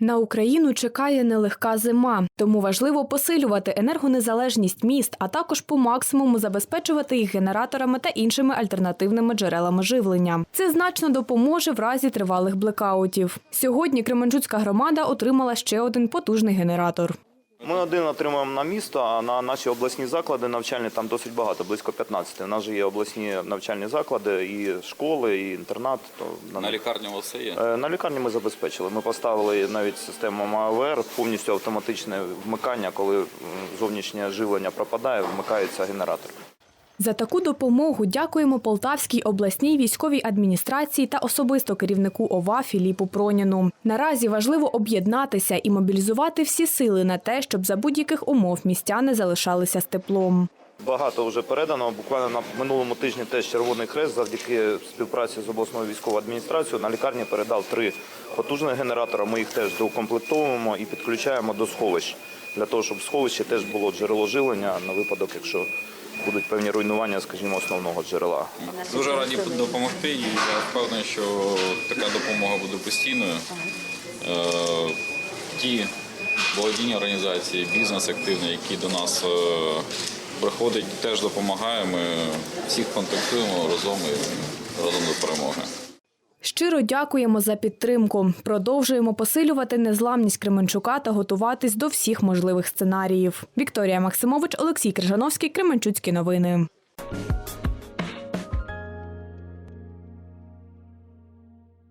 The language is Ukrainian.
На Україну чекає нелегка зима, тому важливо посилювати енергонезалежність міст, а також по максимуму забезпечувати їх генераторами та іншими альтернативними джерелами живлення. Це значно допоможе в разі тривалих блекаутів. Сьогодні Кременчуцька громада отримала ще один потужний генератор. Ми один отримуємо на місто, а на наші обласні заклади навчальні там досить багато, близько 15. У нас же є обласні навчальні заклади, і школи, і інтернат. То на, На лікарню у вас все є? Е, на лікарні ми забезпечили. Ми поставили навіть систему МАВР, повністю автоматичне вмикання, коли зовнішнє живлення пропадає, вмикається генератор. За таку допомогу дякуємо Полтавській обласній військовій адміністрації та особисто керівнику ОВА Філіпу Проніну. Наразі важливо об'єднатися і мобілізувати всі сили на те, щоб за будь-яких умов містяни залишалися з теплом. Багато вже передано. Буквально на минулому тижні теж Червоний Хрест завдяки співпраці з обласною військовою адміністрацією на лікарні передав три потужних генератора. Ми їх теж доукомплектовуємо і підключаємо до сховищ для того, щоб в сховищі теж було джерело живлення на випадок, якщо будуть певні руйнування, скажімо, основного джерела. Дуже раді допомогти, і я впевнений, що така допомога буде постійною. Е, Ті благодійні організації, бізнес активний, які до нас е, приходять, теж допомагає. Ми всіх контактуємо разом і разом до перемоги. Щиро дякуємо за підтримку. Продовжуємо посилювати незламність Кременчука та готуватись до всіх можливих сценаріїв. Вікторія Максимович, Олексій Крижановський, Кременчуцькі новини.